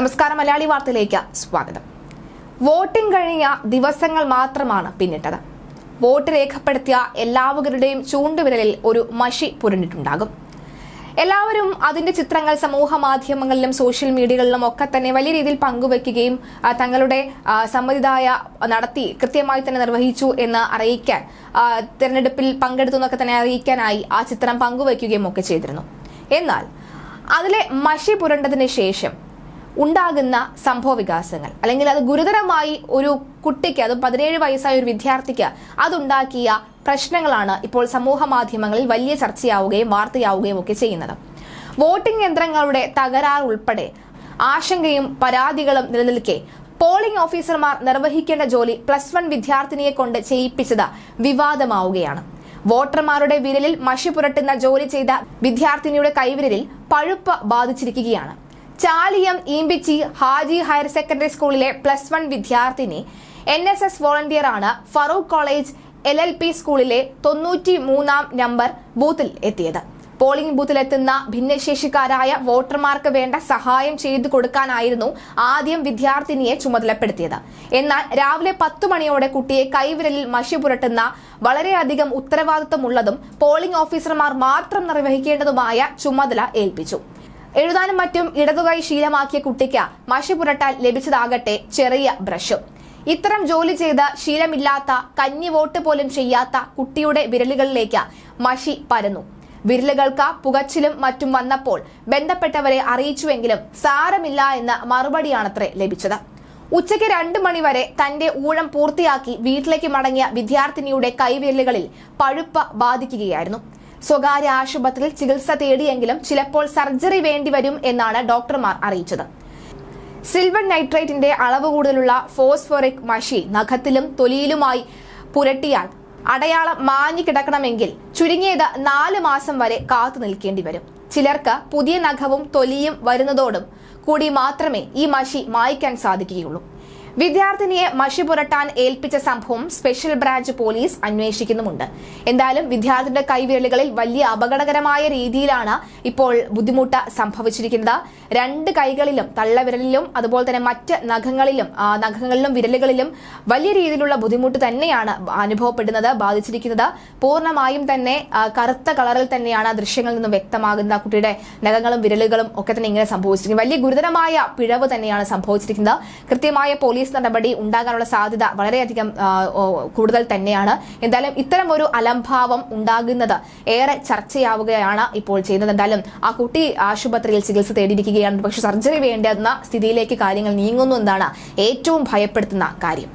നമസ്കാരം മലയാളി വാർത്തയിലേക്ക് സ്വാഗതം. വോട്ടിംഗ് കഴിഞ്ഞ ദിവസങ്ങൾ മാത്രമാണ് പിന്നിട്ടത്. വോട്ട് രേഖപ്പെടുത്തിയ എല്ലാവരുടെയും ചൂണ്ടുവിരലിൽ ഒരു മഷി പുരണ്ടിട്ടുണ്ടാകും. എല്ലാവരും അതിന്റെ ചിത്രങ്ങൾ സമൂഹ മാധ്യമങ്ങളിലും സോഷ്യൽ മീഡിയകളിലും ഒക്കെ തന്നെ വലിയ രീതിയിൽ പങ്കുവെക്കുകയും തങ്ങളുടെ സമ്മതിദായ നടത്തി കൃത്യമായി തന്നെ നിർവഹിച്ചു എന്ന് അറിയിക്കാൻ തെരഞ്ഞെടുപ്പിൽ പങ്കെടുത്തു എന്നൊക്കെ തന്നെ അറിയിക്കാനായി ആ ചിത്രം പങ്കുവെക്കുകയും ഒക്കെ ചെയ്തിരുന്നു. എന്നാൽ അതിലെ മഷി പുരണ്ടതിന് ശേഷം ഉണ്ടാകുന്ന സംഭവ വികാസങ്ങൾ. അല്ലെങ്കിൽ അത് ഗുരുതരമായി ഒരു കുട്ടിക്ക് അത് പതിനേഴ് വയസ്സായ ഒരു വിദ്യാർത്ഥിക്ക് അതുണ്ടാക്കിയ പ്രശ്നങ്ങളാണ് ഇപ്പോൾ സമൂഹ മാധ്യമങ്ങളിൽ വലിയ ചർച്ചയാവുകയും വാർത്തയാവുകയും ഒക്കെ ചെയ്യുന്നത്. വോട്ടിംഗ് യന്ത്രങ്ങളുടെ തകരാർ ഉൾപ്പെടെ ആശങ്കയും പരാതികളും നിലനിൽക്കെ പോളിംഗ് ഓഫീസർമാർ നിർവഹിക്കേണ്ട ജോലി പ്ലസ് വൺ വിദ്യാർത്ഥിനിയെ കൊണ്ട് ചെയ്യിപ്പിച്ചത് വിവാദമാവുകയാണ്. വോട്ടർമാരുടെ വിരലിൽ മഷി പുരട്ടുന്ന ജോലി ചെയ്ത വിദ്യാർത്ഥിനിയുടെ കൈവിരലിൽ പഴുപ്പ് ബാധിച്ചിരിക്കുകയാണ്. ചാലിയം ഈമ്പിച്ചി ഹാജി ഹയർ സെക്കൻഡറി സ്കൂളിലെ പ്ലസ് വൺ വിദ്യാർത്ഥിനി N S S വോളണ്ടിയറാണ് Farook college L L P സ്കൂളിലെ തൊണ്ണൂറ്റി മൂന്നാം നമ്പർ ബൂത്തിൽ എത്തിയത്. പോളിംഗ് ബൂത്തിലെത്തുന്ന ഭിന്നശേഷിക്കാരായ വോട്ടർമാർക്ക് വേണ്ട സഹായം ചെയ്തു കൊടുക്കാനായിരുന്നു ആദ്യം വിദ്യാർത്ഥിനിയെ ചുമതലപ്പെടുത്തിയത്. എന്നാൽ രാവിലെ പത്തു മണിയോടെ കുട്ടിയെ കൈവിരലിൽ മഷി പുരട്ടുന്ന വളരെയധികം ഉത്തരവാദിത്തമുള്ളതും പോളിംഗ് ഓഫീസർമാർ മാത്രം നിർവഹിക്കേണ്ടതുമായ ചുമതല ഏൽപ്പിച്ചു. എഴുതാനും മറ്റും ഇടതുകൈ ശീലമാക്കിയ കുട്ടിക്ക് മഷി പുരട്ടാൻ ലഭിച്ചതാകട്ടെ ചെറിയ ബ്രഷും. ഇത്തരം ജോലി ചെയ്ത് ശീലമില്ലാത്ത കഞ്ഞി വോട്ട് പോലും ചെയ്യാത്ത കുട്ടിയുടെ വിരലുകളിലേക്ക് മഷി പരന്നു. വിരലുകൾക്ക് പുകച്ചിലും മറ്റും വന്നപ്പോൾ ബന്ധപ്പെട്ടവരെ അറിയിച്ചുവെങ്കിലും സാരമില്ല എന്ന മറുപടിയാണത്രേ ലഭിച്ചത്. ഉച്ചയ്ക്ക് രണ്ട് മണിവരെ തന്റെ ഊഴം പൂർത്തിയാക്കി വീട്ടിലേക്ക് മടങ്ങിയ വിദ്യാർത്ഥിനിയുടെ കൈവിരലുകളിൽ പഴുപ്പ് ബാധിക്കുകയായിരുന്നു. സ്വകാര്യ ആശുപത്രിയിൽ ചികിത്സ തേടിയെങ്കിലും ചിലപ്പോൾ സർജറി വേണ്ടിവരും എന്നാണ് ഡോക്ടർമാർ അറിയിച്ചത്. സിൽവർ നൈട്രേറ്റിന്റെ അളവ് കൂടുതലുള്ള ഫോസ്ഫോറിക് മഷി നഖത്തിലും തൊലിയിലുമായി പുരട്ടിയാൽ അടയാളം മാഞ്ഞു കിടക്കണമെങ്കിൽ ചുരുങ്ങിയത് നാല് മാസം വരെ കാത്തു നിൽക്കേണ്ടി വരും. ചിലർക്ക് പുതിയ നഖവും തൊലിയും വരുന്നതോടും കൂടി മാത്രമേ ഈ മഷി മായ്ക്കാൻ സാധിക്കുകയുള്ളൂ. വിദ്യാർത്ഥിനിയെ മഷി പുരട്ടാൻ ഏൽപ്പിച്ച സംഭവം സ്പെഷ്യൽ ബ്രാഞ്ച് പോലീസ് അന്വേഷിക്കുന്നുമുണ്ട്. എന്തായാലും വിദ്യാർത്ഥിയുടെ കൈവിരലുകളിൽ വലിയ അപകടകരമായ രീതിയിലാണ് ഇപ്പോൾ ബുദ്ധിമുട്ട് സംഭവിച്ചിരിക്കുന്നത്. രണ്ട് കൈകളിലും തള്ളവിരലിലും അതുപോലെ തന്നെ മറ്റ് നഖങ്ങളിലും നഖങ്ങളിലും വിരലുകളിലും വലിയ രീതിയിലുള്ള ബുദ്ധിമുട്ട് തന്നെയാണ് അനുഭവപ്പെടുന്നത് ബാധിച്ചിരിക്കുന്നത്. പൂർണമായും തന്നെ കറുത്ത കളറിൽ തന്നെയാണ് ദൃശ്യങ്ങളിൽ നിന്നും വ്യക്തമാകുന്ന കുട്ടിയുടെ നഖങ്ങളും വിരലുകളും ഒക്കെ തന്നെ ഇങ്ങനെ സംഭവിച്ചിരിക്കുന്നത് വലിയ ഗുരുതരമായ പിഴവ് തന്നെയാണ് സംഭവിച്ചിരിക്കുന്നത്. കൃത്യമായ പോലീസ് പോലീസ് നടപടി ഉണ്ടാകാനുള്ള സാധ്യത വളരെയധികം കൂടുതൽ തന്നെയാണ്. എന്തായാലും ഇത്തരം ഒരു അലംഭാവം ഉണ്ടാകുന്നത് ഏറെ ചർച്ചയാവുകയാണ് ഇപ്പോൾ ചെയ്യുന്നത്. എന്തായാലും ആ കുട്ടി ആശുപത്രിയിൽ ചികിത്സ തേടിയിരിക്കുകയാണ്. പക്ഷെ സർജറി വേണ്ടെന്ന സ്ഥിതിയിലേക്ക് കാര്യങ്ങൾ നീങ്ങുന്നു എന്നാണ് ഏറ്റവും ഭയപ്പെടുത്തുന്ന കാര്യം.